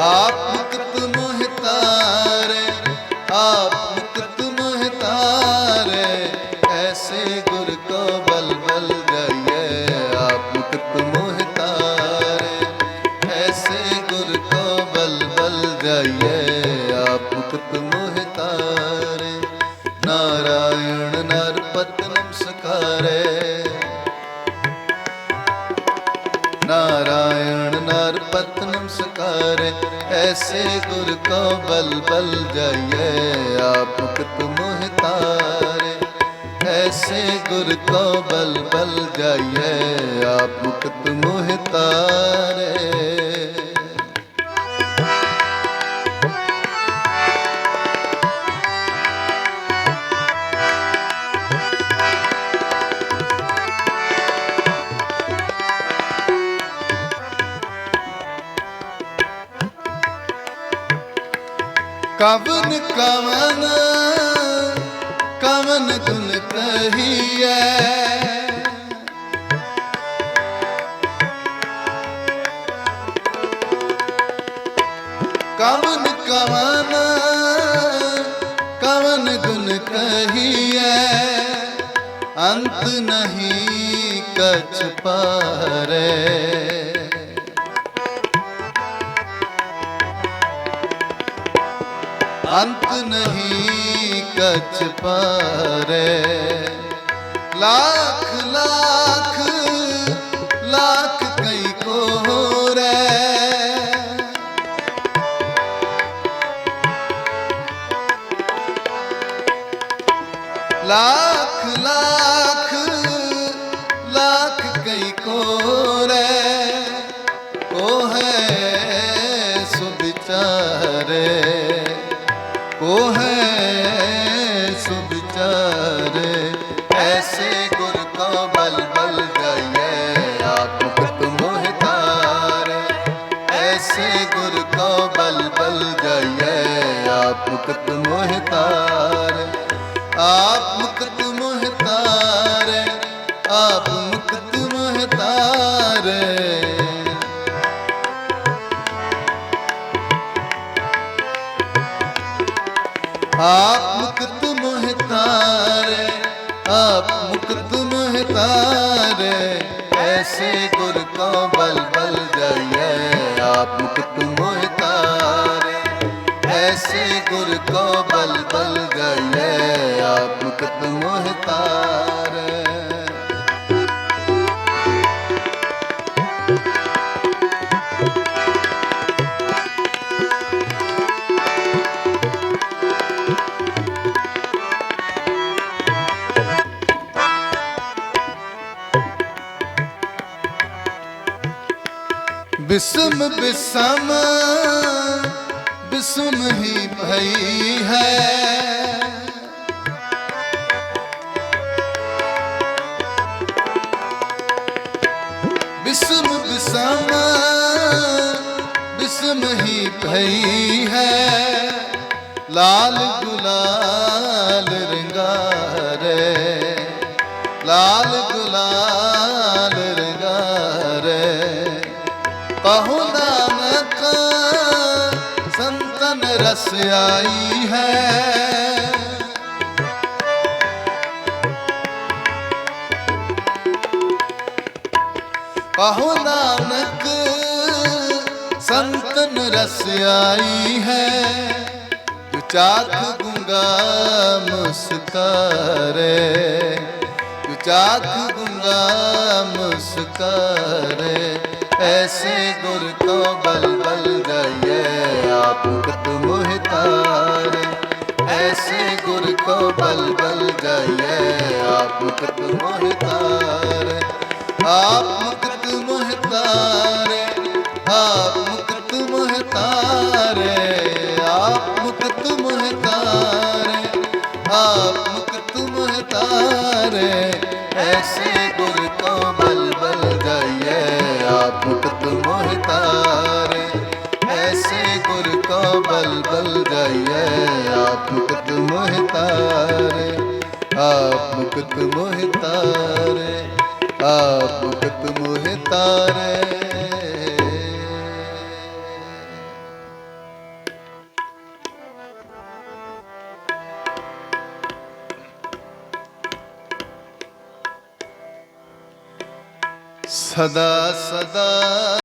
ਆਪ ਮੁਕਤ ਮਹਤਾਰੇ, ਆਪ ਗੁਰ ਕੋ ਬਲ ਬਲ ਗਏ ਆਪ ਮੁਕਤ ਮਹਤਾਰੇ, ਐਸੇ ਗੁਰ ਕੋ ਬਲ ਬਲ ਗਏ ਆਪ ਮੁਕਤ ਮਹਤਾਰੇ, ਨਾਰਾਇਣ ਨਰਪਤ ਨਮਸਕਾਰੇ। ਨਾਰਾਇਣ ਨਰਪਤ ਮੋਹਿ ਤਾਰੇ ਐਸੇ ਗੁਰ ਕੋ ਬਲ ਬਲ ਜਾਈਏ ਆਪ ਮੁਕਤ ਮੋਹਿ ਤਾਰੇ ਕਵਨ ਕਵਨ ਕਵਨ ਗੁਣ ਕਹੀਐ। ਕਵਨ ਕਵਨ ਕਵਨ ਗੁਣ ਕਹੀਐ। ਅੰਤ ਨਹੀਂ ਕਛ ਪਾਰੇ। ਅੰਤ ਨਹੀਂ ਕਛ ਪਾਰੇ। ਲੱਖ ਲੱਖ ਲੱਖ ਕਈ ਕੋਰੇ। ਲੱਖ ਲੱਖ ਲੱਖ ਕਈ ਕੋਰੇ। ਕੋ ਹੈ ਸੁਭਿਚਾਰੇ। ਕੋ ਹੈ ਸੁਭਿਚਾਰੇ ਐਸੇ ਗੁਰ ਕੋ ਬਲ ਬਲ ਜਾਈਏ ਆਪ ਮੁਕਤ ਮੋਹਿ ਤਾਰੇ ਐਸੇ ਗੁਰ ਕੋ ਬਲ ਬਲ ਜਾਈਏ ਆਪ ਮੁਕਤ ਮੋਹਿ ਤਾਰੇ ਆਪ ਮੁਕਤ ਮੋਹਿ ਤਾਰੇ ਆਪ ਆਪ ਮੁਕਤ ਮੋਹਿ ਤਾਰੇ ਆਪ ਮੁਕਤ ਮੋਹਿ ਐਸੇ ਗੁਰ ਕੋ ਬਲ ਬਲ ਜਾਈਏ। ਆਪ ਮੁਕਤ ਬਿਸਮ ਬਿਸਮ ਬਿਸਮ ਹੀ ਭਈ ਹੈ। ਬਿਸਮ ਬਿਸਮ ਬਿਸਮ ਹੀ ਭਈ ਹੈ। ਲਾਲ ਗੁਲਾਲ ਰੰਗਾਰੇ ਲਾਲ ਗੁਲਾਲ ਆਈ ਹੈ। ਕਹੋ ਨਾਨਕ, ਸੰਤਨ ਰਸ ਆਈ ਹੈ। ਜੋ ਚਾਖ ਗੁੰਗਾ ਮੁਸਕਾਰੇ, ਜੋ ਚਾਖ ਗੁੰਗਾ ਮੁਸਕਾਰੇ, ਐਸੇ ਗੁਰ ਕੋ ਬਲ ਬਲ ਜਾਈਏ ਆਪ ਐਸੇ ਗੁਰ ਕੋ ਬਲ ਬਲ ਜਾਈਏ ਆਪ ਮੁਕਤ ਮੋਹਿ ਤਾਰੇ ਆਪ ਮੁਕਤ ਮੋਹਿ ਤਾਰੇ ਆਪ ਮੁਕਤ ਮੋਹਿ ਤਾਰੇ ਆਪ ਮੁਕਤ ਮੋਹਿ ਤਾਰੇ ਆਪ ਮੁਕਤ ਮੋਹਿ ਤਾਰੇ ਐਸੇ ਗੁਰ ਕੋ ਬਲ ਕੋ ਬਲ ਬਲ ਜਾਈਏ ਆਪ ਮੁਕਤ ਮੋਹਿ ਤਾਰੇ ਆਪ ਮੁਕਤ ਮੋਹਿ ਤਾਰੇ ਆਪ ਮੁਕਤ ਮੋਹਿ ਸਦਾ ਸਦਾ